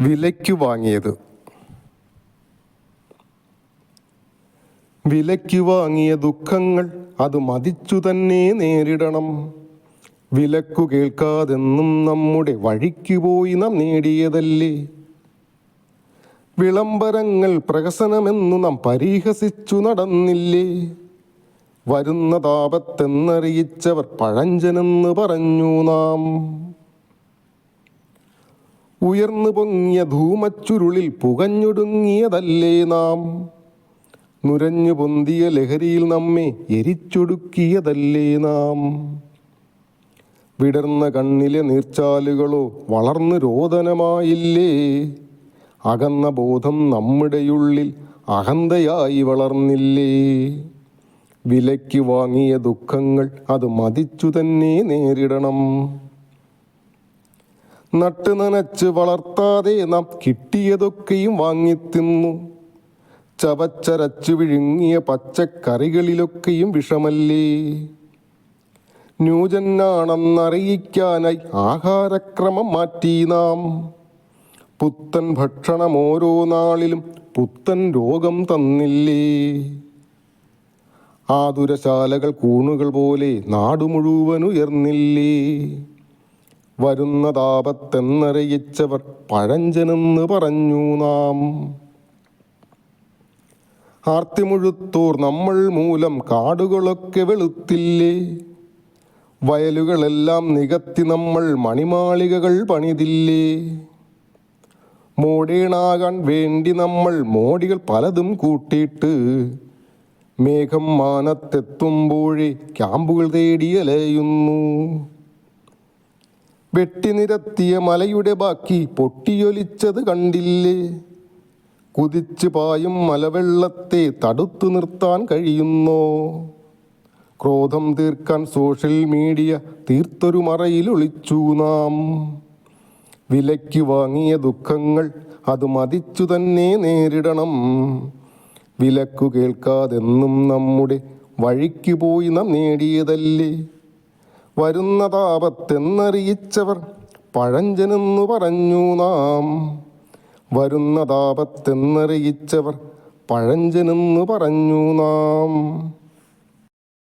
വിലയ്ക്ക് വാങ്ങിയത്. വിലയ്ക്കു വാങ്ങിയ ദുഃഖങ്ങൾ അത് മതിച്ചു തന്നെ നേരിടണം. വിലക്കു കേൾക്കാതെന്നും നമ്മുടെ വഴിക്ക് പോയി നാം നേടിയതല്ലേ? വിളംബരങ്ങൾ പ്രഹസനമെന്നു നാം പരിഹസിച്ചു നടന്നില്ലേ? വരുന്ന താപത്തെന്നറിയിച്ചവർ പഴഞ്ചനെന്ന് പറഞ്ഞു നാം. ഉയർന്നു പൊങ്ങിയ ധൂമച്ചുരുളിൽ പുകഞ്ഞൊടുങ്ങിയതല്ലേ നാം? നുരഞ്ഞു പൊന്തിയ ലഹരിയിൽ നമ്മെ എരിച്ചൊടുക്കിയതല്ലേ നാം? വിടർന്ന കണ്ണിലെ നീർച്ചാലുകളോ വളർന്നു രോദനമായില്ലേ? അകന്ന ബോധം നമ്മുടെയുള്ളിൽ അഹന്തയായി വളർന്നില്ലേ? വിലയ്ക്ക് വാങ്ങിയ ദുഃഖങ്ങൾ അത് മതിച്ചു തന്നെ നേരിടണം. നട്ട് നനച്ച് വളർത്താതെ നാം കിട്ടിയതൊക്കെയും വാങ്ങിത്തിന്നു ചവച്ചരച്ചു വിഴുങ്ങിയ പച്ചക്കറികളിലൊക്കെയും വിഷമല്ലേ? ന്യൂജനാണെന്നറിയിക്കാനായി ആഹാരക്രമം മാറ്റി നാം. പുത്തൻ ഭക്ഷണം ഓരോ നാളിലും പുത്തൻ രോഗം തന്നില്ലേ? ആതുരശാലകൾ കൂണുകൾ പോലെ നാടു മുഴുവൻ ഉയർന്നില്ലേ? വരുന്ന താപത്തെന്നറിയിച്ചവർ പഴഞ്ചനെന്ന് പറഞ്ഞു നാം. ആർത്തിമുഴുത്തൂർ നമ്മൾ മൂലം കാടുകളൊക്കെ വെളുത്തില്ലേ? വയലുകളെല്ലാം നികത്തി നമ്മൾ മണിമാളികകൾ പണിതില്ലേ? മോഡേണാകാൻ വേണ്ടി നമ്മൾ മോടികൾ പലതും കൂട്ടിയിട്ട് മേഘം മാനത്തെത്തുമ്പോഴേ ക്യാമ്പുകൾ തേടി അലയുന്നു. വെട്ടിനിരത്തിയ മലയുടെ ബാക്കി പൊട്ടിയൊലിച്ചത് കണ്ടില്ലേ? കുതിച്ചു പായും മലവെള്ളത്തെ തടുത്തു നിർത്താൻ കഴിയുന്നോ? ക്രോധം തീർക്കാൻ സോഷ്യൽ മീഡിയ തീർത്തൊരു മറയിൽ ഒളിച്ചു നാം. വിലയ്ക്ക് വാങ്ങിയ ദുഃഖങ്ങൾ അത് മതിച്ചു തന്നെ നേരിടണം. വിലക്കു കേൾക്കാതെന്നും നമ്മുടെ വഴിക്ക് പോയി നാം നേടിയതല്ലേ? വരുന്ന താപത്തെന്നറിയിച്ചവർ പഴഞ്ചനെന്നു പറഞ്ഞു നാം. വരുന്ന താപത്തെന്നറിയിച്ചവർ പഴഞ്ചനെന്നു പറഞ്ഞു നാം.